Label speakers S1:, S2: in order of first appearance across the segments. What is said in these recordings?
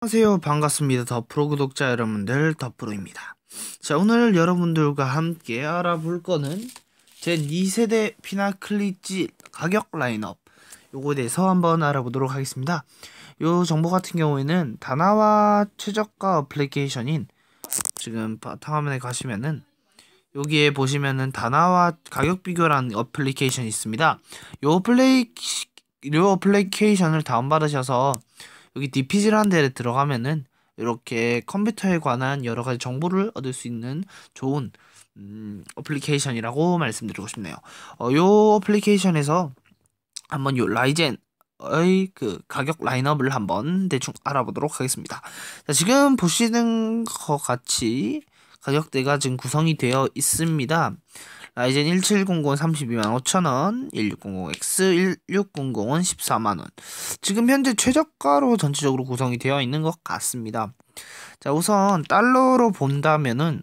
S1: 안녕하세요. 반갑습니다. 더프로 구독자 여러분들 더프로입니다. 자 오늘 여러분들과 함께 알아볼 거는 제 2세대 피나클리지 가격 라인업. 요거에 대해서 한번 알아보도록 하겠습니다. 요 정보 같은 경우에는 다나와 최저가 어플리케이션인 지금 바탕화면에 가시면은 여기에 보시면은 다나와 가격 비교라는 어플리케이션이 있습니다. 요 플레이 요 어플리케이션을 다운받으셔서 여기 디피지라는 데에 들어가면은 이렇게 컴퓨터에 관한 여러 가지 정보를 얻을 수 있는 좋은 음, 어플리케이션이라고 말씀드리고 싶네요. 어, 요 어플리케이션에서 한번 요 라이젠 의 그 가격 라인업을 한번 대충 알아보도록 하겠습니다. 자, 지금 보시는 것 같이 가격대가 지금 구성이 되어 있습니다. 라이젠 1700 32만 5천원, 1600X 1600은 14만원. 지금 현재 최저가로 전체적으로 구성이 되어 있는 것 같습니다. 자, 우선 달러로 본다면은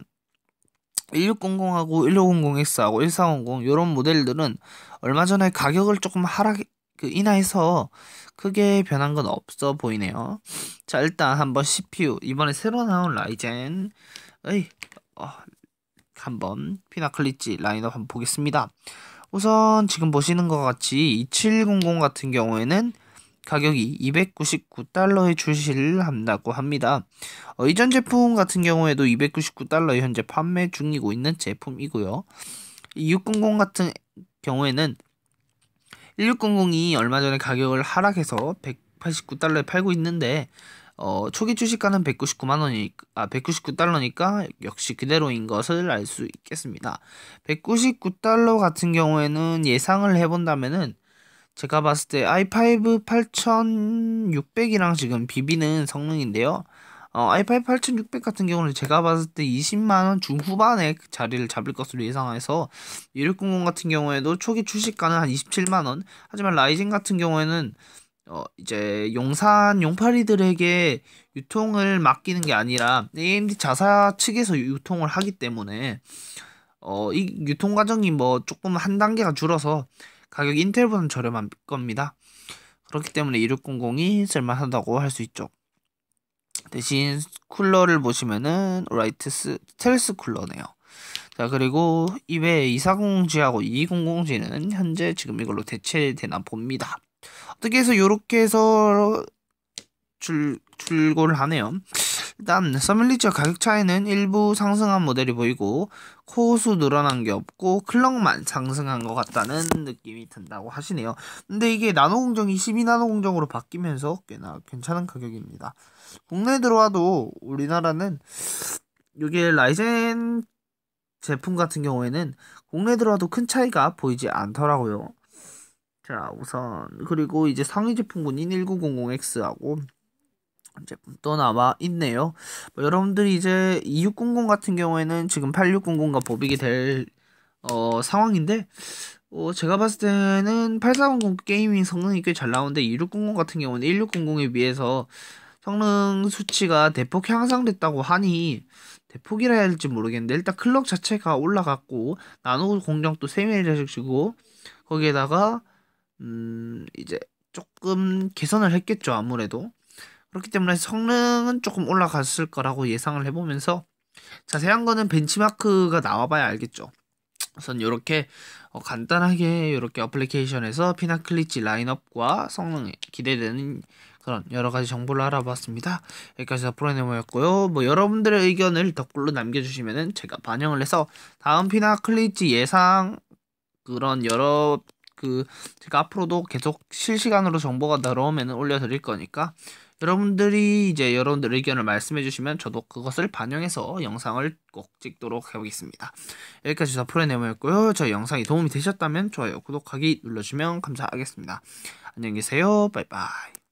S1: 1600하고 1600X하고 1400 이런 모델들은 얼마 전에 가격을 조금 하락 그 인하해서 크게 변한 건 없어 보이네요. 자 일단 한번 CPU 이번에 새로 나온 라이젠의 어, 한번 피나클리지 라인업 한번 보겠습니다. 우선 지금 보시는 것 같이 2700 같은 경우에는 가격이 299달러에 출시를 한다고 합니다. 어, 이전 제품 같은 경우에도 299달러에 현재 판매 중이고 있는 제품이고요. 600 같은 경우에는 1600이 얼마 전에 가격을 하락해서 189달러에 팔고 있는데 어, 초기 주식가는 199만 원이 아 199달러니까 역시 그대로인 것을 알 수 있겠습니다. 199달러 같은 경우에는 예상을 해본다면은 제가 봤을 때 i5 8600이랑 지금 비비는 성능인데요. 어, i5 8600 같은 경우는 제가 봤을 때 20만원 중후반에 자리를 잡을 것으로 예상해서 1600 같은 경우에도 초기 출시가는 한 27만원 하지만 라이젠 같은 경우에는 어, 이제 용산 용팔이들에게 유통을 맡기는 게 아니라 AMD 자사 측에서 유통을 하기 때문에 어, 이 유통 과정이 뭐 조금 한 단계가 줄어서 가격이 인텔보다는 저렴한 겁니다. 그렇기 때문에 2600이 쓸만하다고 할 수 있죠. 대신 쿨러를 보시면은 라이트스 스텔스 쿨러네요. 자 그리고 이외에 240G하고 200G는 현재 지금 이걸로 대체되나 봅니다. 어떻게 해서 이렇게 해서 줄, 출고를 하네요. 일단 서밀리지와 가격 차이는 일부 상승한 모델이 보이고 코수 늘어난 게 없고 클럭만 상승한 것 같다는 느낌이 든다고 하시네요. 근데 이게 나노 공정이 12나노 공정으로 바뀌면서 꽤나 괜찮은 가격입니다. 국내에 들어와도 우리나라는 이게 라이젠 제품 같은 경우에는 국내에 들어와도 큰 차이가 보이지 않더라고요. 자 우선 그리고 이제 상위 제품군인 1900X하고 제품 또 나와 있네요. 뭐 여러분들이 이제 2600 같은 경우에는 지금 8600과 보비게 될 어, 상황인데 어, 제가 봤을 때는 8400 게이밍 성능이 꽤 잘 나오는데 2600 같은 경우는 1600에 비해서 성능 수치가 대폭 향상됐다고 하니 대폭이라 해야 할지 모르겠는데 일단 클럭 자체가 올라갔고 나노 공정도 세밀해지고 거기에다가 음, 이제 조금 개선을 했겠죠, 아무래도. 그렇기 때문에 성능은 조금 올라갔을 거라고 예상을 해보면서 자세한 거는 벤치마크가 나와봐야 알겠죠. 우선 이렇게 어, 간단하게 이렇게 어플리케이션에서 피나클리치 라인업과 성능이 기대되는 그런 여러 가지 정보를 알아봤습니다. 여기까지 프로네모였고요. 뭐 여러분들의 의견을 댓글로 남겨주시면은 제가 반영을 해서 다음 피나클리치 예상 그런 여러 그 제가 앞으로도 계속 실시간으로 정보가 들어오면 올려드릴 거니까 여러분들이 이제 여러분들 의견을 말씀해 주시면 저도 그것을 반영해서 영상을 꼭 찍도록 해보겠습니다. 여기까지 저프로네모였고요. 저희 영상이 도움이 되셨다면 좋아요, 구독하기 눌러주면 감사하겠습니다. 안녕히 계세요. 바이바이.